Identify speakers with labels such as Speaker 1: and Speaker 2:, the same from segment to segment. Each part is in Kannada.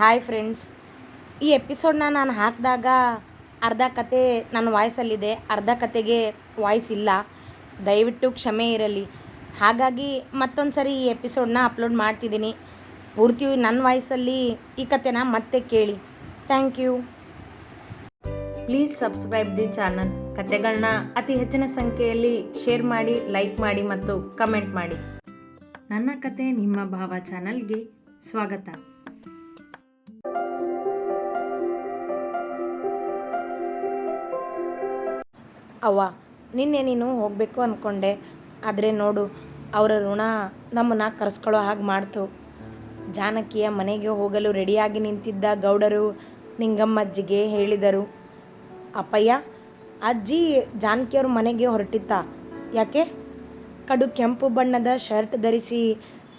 Speaker 1: ಹಾಯ್ ಫ್ರೆಂಡ್ಸ್ ಈ ಎಪಿಸೋಡ್ನ ನಾನು ಹಾಕಿದಾಗ ಅರ್ಧ ಕತೆ ನನ್ನ ವಾಯ್ಸಲ್ಲಿದೆ ಅರ್ಧ ಕತೆಗೆ ವಾಯ್ಸ್ ಇಲ್ಲ. ದಯವಿಟ್ಟು ಕ್ಷಮೆ ಇರಲಿ. ಹಾಗಾಗಿ ಮತ್ತೊಂದು ಸರಿ ಈ ಎಪಿಸೋಡ್ನ ಅಪ್ಲೋಡ್ ಮಾಡ್ತಿದ್ದೀನಿ. ಪೂರ್ತಿ ನನ್ನ ವಾಯ್ಸಲ್ಲಿ ಈ ಕತೆನ ಮತ್ತೆ ಕೇಳಿ. Thank you please subscribe the channel ಕತೆಗಳನ್ನ ಅತಿ ಹೆಚ್ಚಿನ ಸಂಖ್ಯೆಯಲ್ಲಿ ಶೇರ್ ಮಾಡಿ ಲೈಕ್ ಮಾಡಿ ಮತ್ತು ಕಮೆಂಟ್ ಮಾಡಿ. ನನ್ನ ಕತೆ ನಿಮ್ಮ ಭಾವ ಚಾನಲ್ಗೆ ಸ್ವಾಗತ. ಅವ್ವ, ನಿನ್ನೆ ನೀನು ಹೋಗಬೇಕು ಅಂದ್ಕೊಂಡೆ ಆದರೆ ನೋಡು, ಅವರ ಋಣ ನಮ್ಮನ್ನು ಕರೆಸ್ಕೊಳ್ಳೋ ಹಾಗೆ ಮಾಡ್ತು. ಜಾನಕಿಯ ಮನೆಗೆ ಹೋಗಲು ರೆಡಿಯಾಗಿ ನಿಂತಿದ್ದ ಗೌಡರು ನಿಂಗಮ್ಮಜ್ಜಿಗೆ ಹೇಳಿದರು, ಅಪ್ಪಯ್ಯ, ಅಜ್ಜಿ ಜಾನಕಿಯವ್ರ ಮನೆಗೆ ಹೊರಟಿತ್ತ? ಯಾಕೆ? ಕಡು ಕೆಂಪು ಬಣ್ಣದ ಶರ್ಟ್ ಧರಿಸಿ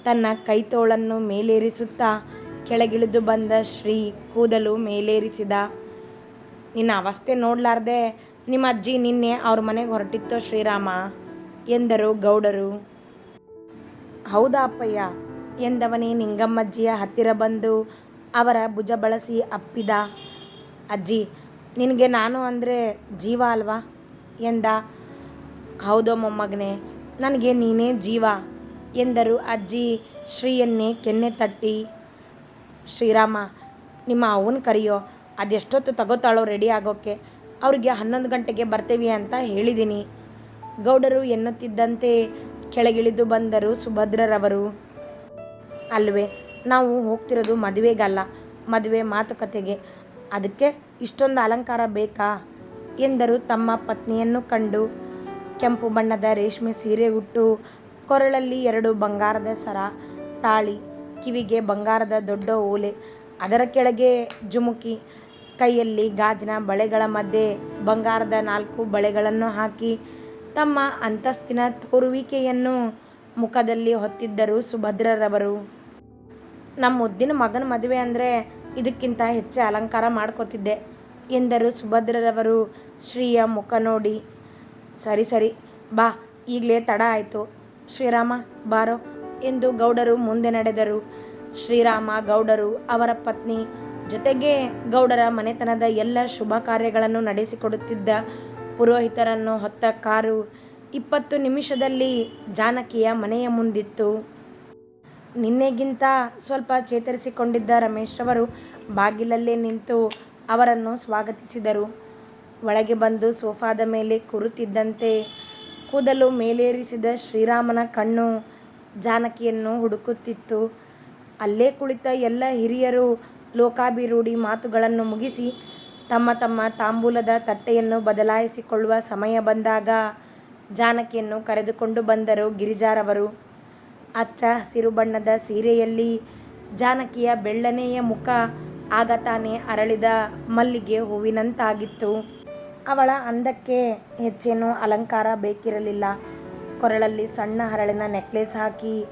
Speaker 1: ತನ್ನ ಕೈತೋಳನ್ನು ಮೇಲೇರಿಸುತ್ತಾ ಕೆಳಗಿಳಿದು ಬಂದ ಶ್ರೀ ಕೂದಲು ಮೇಲೇರಿಸಿದ. ನಿನ್ನ ಅವಸ್ಥೆ ನೋಡಲಾರ್ದೆ ನಿಮ್ಮ ಅಜ್ಜಿ ನಿನ್ನೆ ಅವ್ರ ಮನೆಗೆ ಹೊರಟಿತ್ತು ಶ್ರೀರಾಮ. ಎಂದರು ಗೌಡರು. ಹೌದಾ ಅಪ್ಪಯ್ಯ? ಎಂದವನೇ ನಿಂಗಮ್ಮಜ್ಜಿಯ ಹತ್ತಿರ ಬಂದು ಅವರ ಭುಜ ಬಳಸಿ ಅಪ್ಪಿದ. ಅಜ್ಜಿ, ನಿನಗೆ ನಾನು ಅಂದರೆ ಜೀವ ಅಲ್ವಾ? ಎಂದ. ಹೌದೋ ಮೊಮ್ಮಗನೇ, ನನಗೆ ನೀನೇ ಜೀವ, ಎಂದರು ಅಜ್ಜಿ ಶ್ರೀಯನ್ನೇ ಕೆನ್ನೆ ತಟ್ಟಿ. ಶ್ರೀರಾಮ, ನಿಮ್ಮ ಅವನ ಕರೆಯೋ, ಅದೆಷ್ಟೊತ್ತು ತಗೋತಾಳೋ ರೆಡಿ ಆಗೋಕ್ಕೆ ಅವ್ರಿಗೆ ಹನ್ನೊಂದು ಗಂಟೆಗೆ ಬರ್ತೀವಿ ಅಂತ ಹೇಳಿದ್ದೀನಿ. ಗೌಡರು ಎನ್ನುತ್ತಿದ್ದಂತೆ ಕೆಳಗಿಳಿದು ಬಂದರು ಸುಭದ್ರರವರು. ಅಲ್ವೇ, ನಾವು ಹೋಗ್ತಿರೋದು ಮದುವೆಗಲ್ಲ ಮದುವೆ ಮಾತುಕತೆಗೆ. ಅದಕ್ಕೆ ಇಷ್ಟೊಂದು ಅಲಂಕಾರ ಬೇಕಾ? ಎಂದರು ತಮ್ಮ ಪತ್ನಿಯನ್ನು ಕಂಡು. ಕೆಂಪು ಬಣ್ಣದ ರೇಷ್ಮೆ ಸೀರೆ ಉಟ್ಟು ಕೊರಳಲ್ಲಿ ಎರಡು ಬಂಗಾರದ ಸರ, ತಾಳಿ, ಕಿವಿಗೆ ಬಂಗಾರದ ದೊಡ್ಡ ಓಲೆ, ಅದರ ಕೆಳಗೆ ಜುಮುಕಿ ಕೈಯಲ್ಲಿ ಗಾಜಿನ ಬಳೆಗಳ ಮಧ್ಯೆ ಬಂಗಾರದ ನಾಲ್ಕು ಬಳೆಗಳನ್ನು ಹಾಕಿ ತಮ್ಮ ಅಂತಸ್ತಿನ ತೋರುವಿಕೆಯನ್ನು ಮುಖದಲ್ಲಿ ಹೊತ್ತಿದ್ದರು ಸುಭದ್ರರವರು. ನಮ್ಮ ಮುದ್ದಿನ ಮಗನ ಮದುವೆ ಅಂದರೆ ಇದಕ್ಕಿಂತ ಹೆಚ್ಚು ಅಲಂಕಾರ ಮಾಡ್ಕೋತಿದ್ದೆ ಎಂದರು ಸುಭದ್ರರವರು ಶ್ರೀಯ ಮುಖ ನೋಡಿ. ಸರಿ ಸರಿ, ಬಾ, ಈಗಲೇ ತಡ ಆಯಿತು. ಶ್ರೀರಾಮ, ಬಾರೋ ಎಂದು ಗೌಡರು ಮುಂದೆ ನಡೆದರು. ಶ್ರೀರಾಮ, ಗೌಡರು ಅವರ ಪತ್ನಿ ಜೊತೆಗೆ ಗೌಡರ ಮನೆತನದ ಎಲ್ಲ ಶುಭ ಕಾರ್ಯಗಳನ್ನು ನಡೆಸಿಕೊಡುತ್ತಿದ್ದ ಪುರೋಹಿತರನ್ನು ಹೊತ್ತ ಕಾರು ಇಪ್ಪತ್ತು ನಿಮಿಷದಲ್ಲಿ ಜಾನಕಿಯ ಮನೆಯ ಮುಂದಿತ್ತು. ನಿನ್ನೆಗಿಂತ ಸ್ವಲ್ಪ ಚೇತರಿಸಿಕೊಂಡಿದ್ದ ರಮೇಶ್ರವರು ಬಾಗಿಲಲ್ಲೇ ನಿಂತು ಅವರನ್ನು ಸ್ವಾಗತಿಸಿದರು. ಒಳಗೆ ಬಂದು ಸೋಫಾದ ಮೇಲೆ ಕುರುತಿದ್ದಂತೆ ಕೂದಲು ಮೇಲೇರಿಸಿದ ಶ್ರೀರಾಮನ ಕಣ್ಣು ಜಾನಕಿಯನ್ನು ಹುಡುಕುತ್ತಿತ್ತು. ಅಲ್ಲೇ ಕುಳಿತ ಎಲ್ಲ ಹಿರಿಯರು ಲೋಕಾಭಿರೂಢಿ ಮಾತುಗಳನ್ನು ಮುಗಿಸಿ ತಮ್ಮ ತಮ್ಮ ತಾಂಬೂಲದ ತಟ್ಟೆಯನ್ನು ಬದಲಾಯಿಸಿಕೊಳ್ಳುವ ಸಮಯ ಬಂದಾಗ ಜಾನಕಿಯನ್ನು ಕರೆದುಕೊಂಡು ಬಂದರು ಗಿರಿಜಾರವರು. ಅಚ್ಚ ಹಸಿರು ಬಣ್ಣದ ಸೀರೆಯಲ್ಲಿ ಜಾನಕಿಯ ಬೆಳ್ಳನೆಯ ಮುಖ ಆಗ ತಾನೇ ಅರಳಿದ ಮಲ್ಲಿಗೆ ಹೂವಿನಂತಾಗಿತ್ತು. ಅವಳ ಅಂದಕ್ಕೆ ಹೆಚ್ಚೇನು ಅಲಂಕಾರ ಬೇಕಿರಲಿಲ್ಲ. ಕೊರಳಲ್ಲಿ ಸಣ್ಣ ಹರಳಿನ ನೆಕ್ಲೆಸ್ ಹಾಕಿ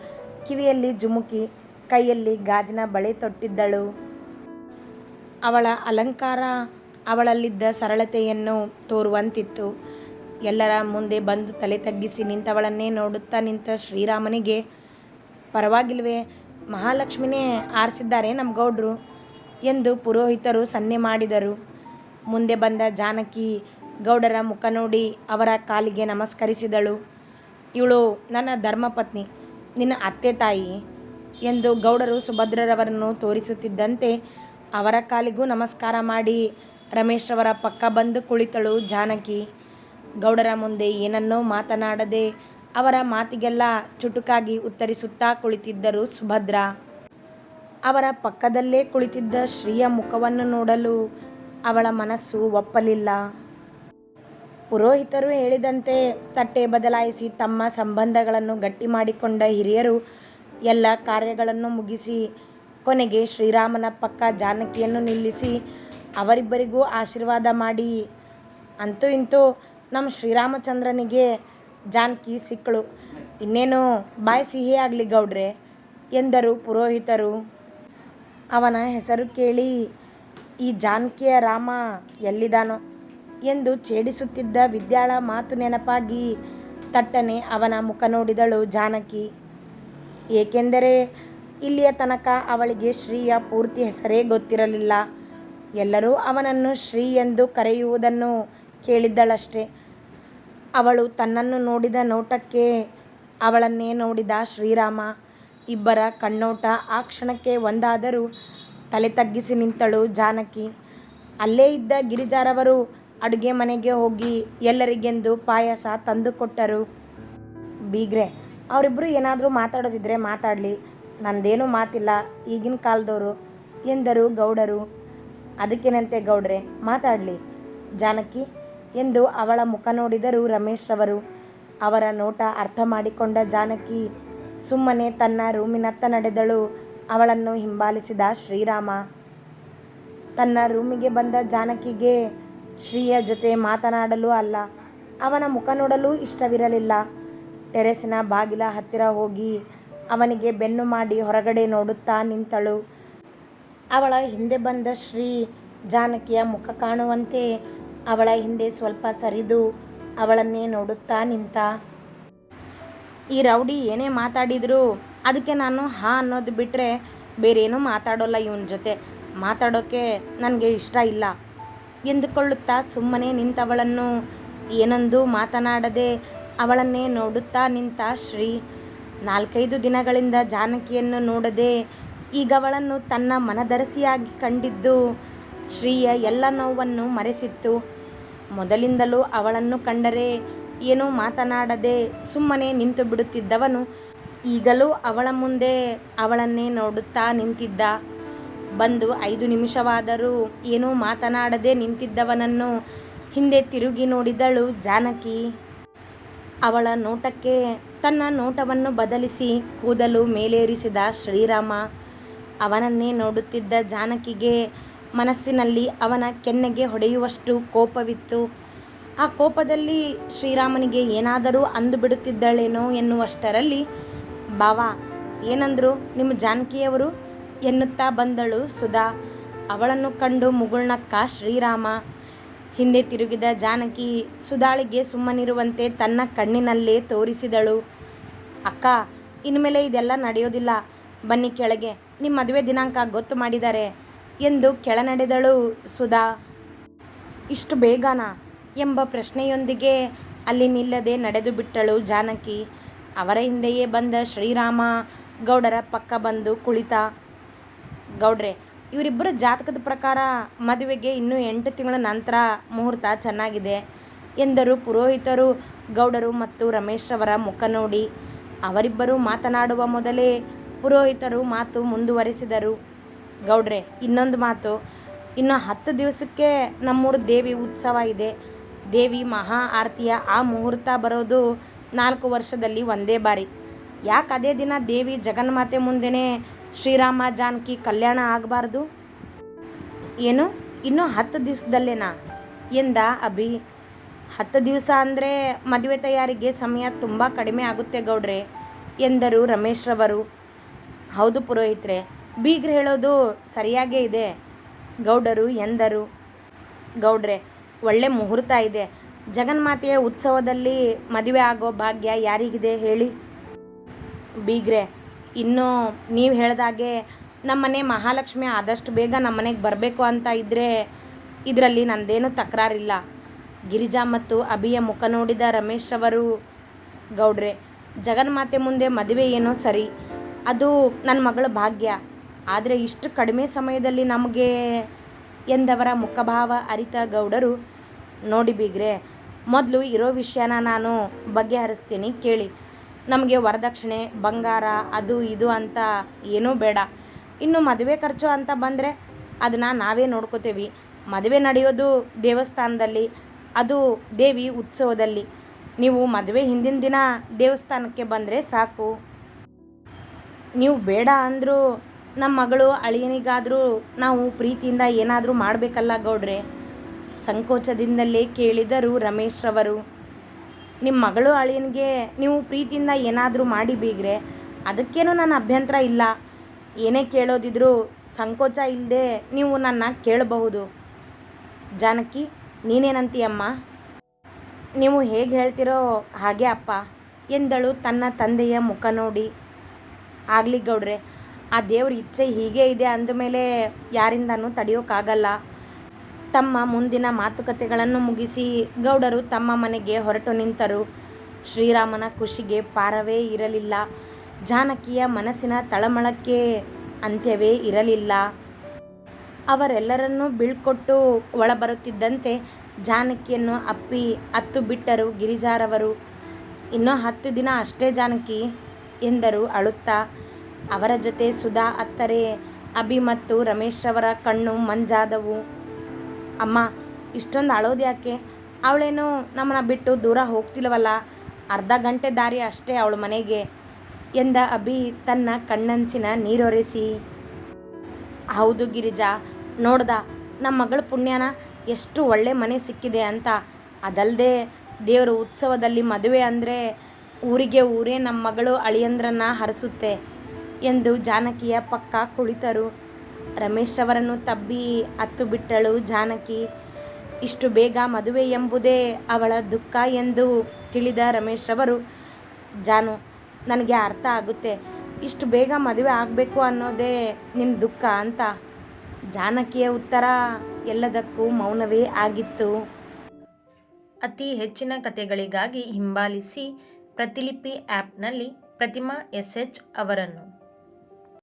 Speaker 1: ಕಿವಿಯಲ್ಲಿ ಜುಮುಕಿ, ಕೈಯಲ್ಲಿ ಗಾಜಿನ ಬಳೆ ತೊಟ್ಟಿದ್ದಳು. ಅವಳ ಅಲಂಕಾರ ಅವಳಲ್ಲಿದ್ದ ಸರಳತೆಯನ್ನು ತೋರುವಂತಿತ್ತು. ಎಲ್ಲರ ಮುಂದೆ ಬಂದು ತಲೆ ತಗ್ಗಿಸಿ ನಿಂತವಳನ್ನೇ ನೋಡುತ್ತಾ ನಿಂತ ಶ್ರೀರಾಮನಿಗೆ, ಪರವಾಗಿಲ್ವೇ, ಮಹಾಲಕ್ಷ್ಮಿನೇ ಆರಿಸಿದ್ದಾರೆ ನಮ್ಮ ಗೌಡ್ರು ಎಂದು ಪುರೋಹಿತರು ಸನ್ನೆ ಮಾಡಿದರು. ಮುಂದೆ ಬಂದ ಜಾನಕಿ ಗೌಡರ ಮುಖ ನೋಡಿ ಅವರ ಕಾಲಿಗೆ ನಮಸ್ಕರಿಸಿದಳು. ಇವಳು ನನ್ನ ಧರ್ಮಪತ್ನಿ, ನಿನ್ನ ಅತ್ತೆ ತಾಯಿ ಎಂದು ಗೌಡರು ಸುಭದ್ರರವರನ್ನು ತೋರಿಸುತ್ತಿದ್ದಂತೆ ಅವರ ಕಾಲಿಗೂ ನಮಸ್ಕಾರ ಮಾಡಿ ರಮೇಶ್ರವರ ಪಕ್ಕ ಬಂದು ಕುಳಿತಳು ಜಾನಕಿ. ಗೌಡರ ಮುಂದೆ ಏನನ್ನೋ ಮಾತನಾಡದೆ ಅವರ ಮಾತಿಗೆಲ್ಲ ಚುಟುಕಾಗಿ ಉತ್ತರಿಸುತ್ತಾ ಕುಳಿತಿದ್ದರು ಸುಭದ್ರ. ಅವರ ಪಕ್ಕದಲ್ಲೇ ಕುಳಿತಿದ್ದ ಶ್ರೀಯ ಮುಖವನ್ನು ನೋಡಲು ಅವಳ ಮನಸ್ಸು ಒಪ್ಪಲಿಲ್ಲ. ಪುರೋಹಿತರು ಹೇಳಿದಂತೆ ತಟ್ಟೆ ಬದಲಾಯಿಸಿ ತಮ್ಮ ಸಂಬಂಧಗಳನ್ನು ಗಟ್ಟಿ ಮಾಡಿಕೊಂಡ ಹಿರಿಯರು ಎಲ್ಲ ಕಾರ್ಯಗಳನ್ನು ಮುಗಿಸಿ ಕೊನೆಗೆ ಶ್ರೀರಾಮನ ಪಕ್ಕ ಜಾನಕಿಯನ್ನು ನಿಲ್ಲಿಸಿ ಅವರಿಬ್ಬರಿಗೂ ಆಶೀರ್ವಾದ ಮಾಡಿ. ಅಂತೂ ಇಂತೂ ನಮ್ಮ ಶ್ರೀರಾಮಚಂದ್ರನಿಗೆ ಜಾನಕಿ ಸಿಕ್ಕಳು. ಇನ್ನೇನು ಬಾಯಿ ಸಿಹಿ ಆಗಲಿ ಗೌಡ್ರೆ, ಎಂದರು ಪುರೋಹಿತರು. ಅವನ ಹೆಸರು ಕೇಳಿ, ಈ ಜಾನಕಿಯ ರಾಮ ಎಲ್ಲಿದಾನೋ ಎಂದು ಛೇಡಿಸುತ್ತಿದ್ದ ವಿದ್ಯಾಳ ಮಾತು ನೆನಪಾಗಿ ತಟ್ಟನೆ ಅವನ ಮುಖ ನೋಡಿದಳು ಜಾನಕಿ. ಏಕೆಂದರೆ ಇಲ್ಲಿಯ ತನಕ ಅವಳಿಗೆ ಶ್ರೀಯ ಪೂರ್ತಿ ಹೆಸರೇ ಗೊತ್ತಿರಲಿಲ್ಲ. ಎಲ್ಲರೂ ಅವನನ್ನು ಶ್ರೀ ಎಂದು ಕರೆಯುವುದನ್ನು ಕೇಳಿದ್ದಳಷ್ಟೆ. ಅವಳು ತನ್ನನ್ನು ನೋಡಿದ ನೋಟಕ್ಕೆ ಅವಳನ್ನೇ ನೋಡಿದ ಶ್ರೀರಾಮ, ಇಬ್ಬರ ಕಣ್ಣೋಟ ಆ ಕ್ಷಣಕ್ಕೆ ಒಂದಾದರೂ ತಲೆ ತಗ್ಗಿಸಿ ನಿಂತಳು ಜಾನಕಿ. ಅಲ್ಲೇ ಇದ್ದ ಗಿರಿಜಾರವರು ಅಡುಗೆ ಮನೆಗೆ ಹೋಗಿ ಎಲ್ಲರಿಗೆಂದು ಪಾಯಸ ತಂದುಕೊಟ್ಟರು ಬೀಗ್ರೆ ಅವರಿಬ್ಬರು ಏನಾದರೂ ಮಾತಾಡೋದಿದ್ರೆ ಮಾತಾಡಲಿ. ನಂದೇನೂ ಮಾತಿಲ್ಲ. ಈಗಿನ ಕಾಲದವರು ಎಂದರು, ಗೌಡರು. ಅದಕ್ಕೇನಂತೆ ಗೌಡ್ರೆ? ಮಾತಾಡಲಿ. ಜಾನಕಿ, ಎಂದು ಅವಳ ಮುಖ ನೋಡಿದರು ರಮೇಶ್ರವರು ಅವರ ನೋಟ ಅರ್ಥ ಮಾಡಿಕೊಂಡ ಜಾನಕಿ ಸುಮ್ಮನೆ ತನ್ನ ರೂಮಿನತ್ತ ನಡೆದಳು. ಅವಳನ್ನು ಹಿಂಬಾಲಿಸಿದ ಶ್ರೀರಾಮ. ತನ್ನ ರೂಮಿಗೆ ಬಂದ ಜಾನಕಿಗೆ ಶ್ರೀಯ ಜೊತೆ ಮಾತನಾಡಲು ಅಲ್ಲ. ಅವನ ಮುಖ ನೋಡಲು ಇಷ್ಟವಿರಲಿಲ್ಲ. ಟೆರೆಸಿನ ಬಾಗಿಲ ಹತ್ತಿರ ಹೋಗಿ ಅವನಿಗೆ ಬೆನ್ನು ಮಾಡಿ ಹೊರಗಡೆ ನೋಡುತ್ತಾ ನಿಂತಳು. ಅವಳ ಹಿಂದೆ ಬಂದ ಶ್ರೀ ಜಾನಕಿಯ ಮುಖ ಕಾಣುವಂತೆ ಅವಳ ಹಿಂದೆ ಸ್ವಲ್ಪ ಸರಿದು ಅವಳನ್ನೇ ನೋಡುತ್ತಾ ನಿಂತ. ಈ ರೌಡಿ ಏನೇ ಮಾತಾಡಿದ್ರು ಅದಕ್ಕೆ ನಾನು ಹಾ ಅನ್ನೋದು ಬಿಟ್ಟರೆ ಬೇರೇನೂ ಮಾತಾಡೋಲ್ಲ ಇವನ ಜೊತೆ. ಮಾತಾಡೋಕ್ಕೆ ನನಗೆ ಇಷ್ಟ ಇಲ್ಲ. ಎಂದುಕೊಳ್ಳುತ್ತಾ ಸುಮ್ಮನೆ ನಿಂತವಳನ್ನು ಏನೊಂದು ಮಾತನಾಡದೆ ಅವಳನ್ನೇ ನೋಡುತ್ತಾ ನಿಂತ ಶ್ರೀ ನಾಲ್ಕೈದು ದಿನಗಳಿಂದ ಜಾನಕಿಯನ್ನು ನೋಡದೆ ಈಗ ಅವಳನ್ನು ತನ್ನ ಮನದರಸಿಯಾಗಿ ಕಂಡಿದ್ದು ಶ್ರೀಯ ಎಲ್ಲ ನೋವನ್ನು ಮರೆಸಿತ್ತು. ಮೊದಲಿಂದಲೂ ಅವಳನ್ನು ಕಂಡರೆ ಏನೂ ಮಾತನಾಡದೆ ಸುಮ್ಮನೆ ನಿಂತು ಬಿಡುತ್ತಿದ್ದವನು. ಈಗಲೂ ಅವಳ ಮುಂದೆ ಅವಳನ್ನೇ ನೋಡುತ್ತಾ ನಿಂತಿದ್ದ. ಬಂದು ಐದು ನಿಮಿಷವಾದರೂ ಏನೂ ಮಾತನಾಡದೆ ನಿಂತಿದ್ದವನನ್ನು ಹಿಂದೆ ತಿರುಗಿ ನೋಡಿದಳು ಜಾನಕಿ. ಅವಳ ನೋಟಕ್ಕೆ ತನ್ನ ನೋಟವನ್ನು ಬದಲಿಸಿ ಕೂದಲು ಮೇಲೇರಿಸಿದ ಶ್ರೀರಾಮ ಅವನನ್ನೇ ನೋಡುತ್ತಿದ್ದ ಜಾನಕಿಗೆ ಮನಸ್ಸಿನಲ್ಲಿ ಅವನ ಕೆನ್ನೆಗೆ ಹೊಡೆಯುವಷ್ಟು ಕೋಪವಿತ್ತು. ಆ ಕೋಪದಲ್ಲಿ ಶ್ರೀರಾಮನಿಗೆ ಏನಾದರೂ ಅಂದು ಬಿಡುತ್ತಿದ್ದಾಳೇನೋ ಎನ್ನುವಷ್ಟರಲ್ಲಿ, ಬಾವ, ಏನಂದ್ರು ನಿಮ್ಮ ಜಾನಕಿಯವರು? ಎನ್ನುತ್ತಾ ಬಂದಳು ಸುಧಾ. ಅವಳನ್ನು ಕಂಡು ಮುಗುಳ್ನಕ್ಕ ಶ್ರೀರಾಮ ಹಿಂದೆ ತಿರುಗಿದ ಜಾನಕಿ ಸುಧಾಳಿಗೆ ಸುಮ್ಮನಿರುವಂತೆ ತನ್ನ ಕಣ್ಣಿನಲ್ಲೇ ತೋರಿಸಿದಳು. ಅಕ್ಕ, ಇನ್ಮೇಲೆ ಇದೆಲ್ಲ ನಡೆಯೋದಿಲ್ಲ. ಬನ್ನಿ ಕೆಳಗೆ. ನಿಮ್ಮ ಮದುವೆ ದಿನಾಂಕ ಗೊತ್ತು ಮಾಡಿದ್ದಾರೆ ಎಂದು ಕೆಳನಡೆದಳು ಸುಧಾ. ಇಷ್ಟು ಬೇಗನಾ? ಎಂಬ ಪ್ರಶ್ನೆಯೊಂದಿಗೆ ಅಲ್ಲಿ ನಿಲ್ಲದೆ ನಡೆದು ಬಿಟ್ಟಳು ಜಾನಕಿ. ಅವರ ಹಿಂದೆಯೇ ಬಂದ ಶ್ರೀರಾಮ ಗೌಡರ ಪಕ್ಕ ಬಂದು ಕುಳಿತ. ಗೌಡ್ರೆ ಇವರಿಬ್ಬರ ಜಾತಕದ ಪ್ರಕಾರ ಮದುವೆಗೆ ಇನ್ನೂ ಎಂಟು ತಿಂಗಳ ನಂತರ ಮುಹೂರ್ತ ಚೆನ್ನಾಗಿದೆ ಎಂದರು ಪುರೋಹಿತರು, ಗೌಡರು ಮತ್ತು ರಮೇಶ್ರವರ ಮುಖ ನೋಡಿ. ಅವರಿಬ್ಬರು ಮಾತನಾಡುವ ಮೊದಲೇ ಪುರೋಹಿತರು ಮಾತು ಮುಂದುವರಿಸಿದರು. ಗೌಡ್ರೆ, ಇನ್ನೊಂದು ಮಾತು. ಇನ್ನು ಹತ್ತು ದಿವಸಕ್ಕೆ ನಮ್ಮೂರು ದೇವಿ ಉತ್ಸವ ಇದೆ. ದೇವಿ ಮಹಾ ಆರತಿಯ ಆ ಮುಹೂರ್ತ ಬರೋದು ನಾಲ್ಕು ವರ್ಷದಲ್ಲಿ ಒಂದೇ ಬಾರಿ. ಯಾಕೆ ಅದೇ ದಿನ ದೇವಿ ಜಗನ್ಮಾತೆ ಮುಂದೆನೇ ಶ್ರೀರಾಮ ಜಾನಕಿ ಕಲ್ಯಾಣ ಆಗಬಾರ್ದು? ಏನು? ಇನ್ನೂ ಹತ್ತು ದಿವಸದಲ್ಲೇನಾ? ಎಂದ ಅಭಿ? ಹತ್ತು ದಿವಸ ಅಂದರೆ ಮದುವೆ ತಯಾರಿಗೆ ಸಮಯ ತುಂಬ ಕಡಿಮೆ ಆಗುತ್ತೆ ಗೌಡ್ರೆ, ಎಂದರು ರಮೇಶ್ರವರು ಹೌದು ಪುರೋಹಿತ್ರೆ, ಬೀಗ್ರು ಹೇಳೋದು ಸರಿಯಾಗೇ ಇದೆ, ಗೌಡರು ಎಂದರು. ಗೌಡ್ರೆ, ಒಳ್ಳೆ ಮುಹೂರ್ತ ಇದೆ, ಜಗನ್ಮಾತೆಯ ಉತ್ಸವದಲ್ಲಿ ಮದುವೆ ಆಗೋ ಭಾಗ್ಯ ಯಾರಿಗಿದೆ ಹೇಳಿ? ಬೀಗ್ರೆ ಇನ್ನು ನೀವು ಹೇಳ್ದಾಗೆ ನಮ್ಮನೆ ಮಹಾಲಕ್ಷ್ಮಿ ಆದಷ್ಟು ಬೇಗ ನಮ್ಮನೆಗೆ ಬರಬೇಕು ಅಂತ ಇದ್ದರೆ ಇದರಲ್ಲಿ ನಂದೇನು ತಕರಾರಿಲ್ಲ. ಗಿರಿಜಾ ಮತ್ತು ಅಭಿಯ ಮುಖ ನೋಡಿದ ರಮೇಶ್ ಅವರು ಗೌಡ್ರೆ ಜಗನ್ಮಾತೆ ಮುಂದೆ ಮದುವೆ ಏನೋ ಸರಿ, ಅದು ನನ್ನ ಮಗಳ ಭಾಗ್ಯ. ಆದರೆ ಇಷ್ಟು ಕಡಿಮೆ ಸಮಯದಲ್ಲಿ ನಮಗೆ ಎಂದವರ ಮುಖಭಾವ ಅರಿತ ಗೌಡರು, ನೋಡಿ ಬೀಗ್ರೆ, ಮೊದಲು ಇರೋ ವಿಷಯನ ನಾನು ಬಗೆಹರಿಸ್ತೀನಿ, ಕೇಳಿ. ನಮಗೆ ವರದಕ್ಷಿಣೆ, ಬಂಗಾರ, ಅದು ಇದು ಅಂತ ಏನೂ ಬೇಡ. ಇನ್ನು ಮದುವೆ ಖರ್ಚು ಅಂತ ಬಂದರೆ ಅದನ್ನು ನಾವೇ ನೋಡ್ಕೋತೀವಿ. ಮದುವೆ ನಡೆಯೋದು ದೇವಸ್ಥಾನದಲ್ಲಿ, ಅದು ದೇವಿ ಉತ್ಸವದಲ್ಲಿ. ನೀವು ಮದುವೆ ಹಿಂದಿನ ದಿನ ದೇವಸ್ಥಾನಕ್ಕೆ ಬಂದರೆ ಸಾಕು. ನೀವು ಬೇಡ ಅಂದರೂ ನಮ್ಮ ಮಗಳು ಅಳಿಯನಿಗಾದರೂ ನಾವು ಪ್ರೀತಿಯಿಂದ ಏನಾದರೂ ಮಾಡಬೇಕಲ್ಲ ಗೌಡ್ರೆ. ಸಂಕೋಚದಿಂದಲೇ ಕೇಳಿದರು ರಮೇಶ್ರವರು. ನಿಮ್ಮ ಮಗಳು ಅಳಿಯನಿಗೆ ನೀವು ಪ್ರೀತಿಯಿಂದ ಏನಾದರೂ ಮಾಡಿ ಬೀಗ್ರೆ, ಅದಕ್ಕೇನು ನನ್ನ ಅಭ್ಯಂತರ ಇಲ್ಲ. ಏನೇ ಕೇಳೋದಿದ್ರೂ ಸಂಕೋಚ ಇಲ್ಲದೆ ನೀವು ನನ್ನ ಕೇಳಬಹುದು. ಜಾನಕಿ ನೀನೇನಂತೀಯಮ್ಮ ನೀವು ಹೇಗೆ ಹೇಳ್ತಿರೋ ಹಾಗೆ ಅಪ್ಪ, ಎಂದಳು ತನ್ನ ತಂದೆಯ ಮುಖ ನೋಡಿ. ಆಗಲಿ ಗೌಡ್ರೆ, ಆ ದೇವ್ರ ಇಚ್ಛೆ ಹೀಗೆ ಇದೆ ಅಂದಮೇಲೆ ಯಾರಿಂದನೂ ತಡೆಯೋಕ್ಕಾಗಲ್ಲ ತಮ್ಮ ಮುಂದಿನ ಮಾತುಕತೆಗಳನ್ನು ಮುಗಿಸಿ ಗೌಡರು ತಮ್ಮ ಮನೆಗೆ ಹೊರಟು ನಿಂತರು. ಶ್ರೀರಾಮನ ಖುಷಿಗೆ ಪಾರವೇ ಇರಲಿಲ್ಲ. ಜಾನಕಿಯ ಮನಸ್ಸಿನ ತಳಮಳಕ್ಕೆ ಅಂತ್ಯವೇ ಇರಲಿಲ್ಲ. ಅವರೆಲ್ಲರನ್ನೂ ಬೀಳ್ಕೊಟ್ಟು ಒಳಬರುತ್ತಿದ್ದಂತೆ ಜಾನಕಿಯನ್ನು ಅಪ್ಪಿ ಹತ್ತು ಬಿಟ್ಟರು ಗಿರಿಜಾರವರು. ಇನ್ನೂ ಹತ್ತು ದಿನ ಅಷ್ಟೇ ಜಾನಕಿ, ಎಂದರು ಅಳುತ್ತಾ. ಅವರ ಜೊತೆ ಸುಧಾ, ಅತ್ತರೆ, ಅಭಿ ಮತ್ತು ರಮೇಶ್ರವರ ಕಣ್ಣು ಮಂಜಾದವು. ಅಮ್ಮ, ಇಷ್ಟೊಂದು ಅಳೋದು ಯಾಕೆ? ಅವಳೇನು ನಮ್ಮನ್ನ ಬಿಟ್ಟು ದೂರ ಹೋಗ್ತಿಲ್ವಲ್ಲ? ಅರ್ಧ ಗಂಟೆ ದಾರಿ ಅಷ್ಟೇ ಅವಳ ಮನೆಗೆ ಎಂದ ಅಭಿ ತನ್ನ ಕಣ್ಣಂಚಿನ ನೀರೊರೆಸಿ. ಹೌದು ಗಿರಿಜಾ, ನೋಡ್ದ ನಮ್ಮ ಮಗಳ ಪುಣ್ಯನ ಎಷ್ಟು ಒಳ್ಳೆ ಮನೆ ಸಿಕ್ಕಿದೆ ಅಂತ. ಅದಲ್ಲದೆ ದೇವರ ಉತ್ಸವದಲ್ಲಿ ಮದುವೆ ಅಂದರೆ ಊರಿಗೆ ಊರೇ ನಮ್ಮ ಮಗಳು ಅಳಿಯಂದ್ರನ್ನ ಹರಿಸುತ್ತೆ ಎಂದು ಜಾನಕಿಯ ಪಕ್ಕ ಕುಳಿತರು. ರಮೇಶ್ರವರನ್ನು ತಬ್ಬಿ ಅತ್ತು ಬಿಟ್ಟಳು ಜಾನಕಿ. ಇಷ್ಟು ಬೇಗ ಮದುವೆ ಎಂಬುದೇ ಅವಳ ದುಃಖ ಎಂದು ತಿಳಿದ ರಮೇಶ್ ರವರು, ಜಾನು, ನನಗೆ ಅರ್ಥ ಆಗುತ್ತೆ. ಇಷ್ಟು ಬೇಗ ಮದುವೆ ಆಗಬೇಕು ಅನ್ನೋದೇ ನಿಮ್ಮ ದುಃಖ ಅಂತ ಜಾನಕಿಯ ಉತ್ತರ ಎಲ್ಲದಕ್ಕೂ ಮೌನವೇ ಆಗಿತ್ತು. ಅತಿ ಹೆಚ್ಚಿನ ಕಥೆಗಳಿಗಾಗಿ ಹಿಂಬಾಲಿಸಿ ಪ್ರತಿಲಿಪಿ ಆ್ಯಪ್ನಲ್ಲಿ ಪ್ರತಿಮಾ ಎಸ್ ಎಚ್ ಅವರನ್ನು.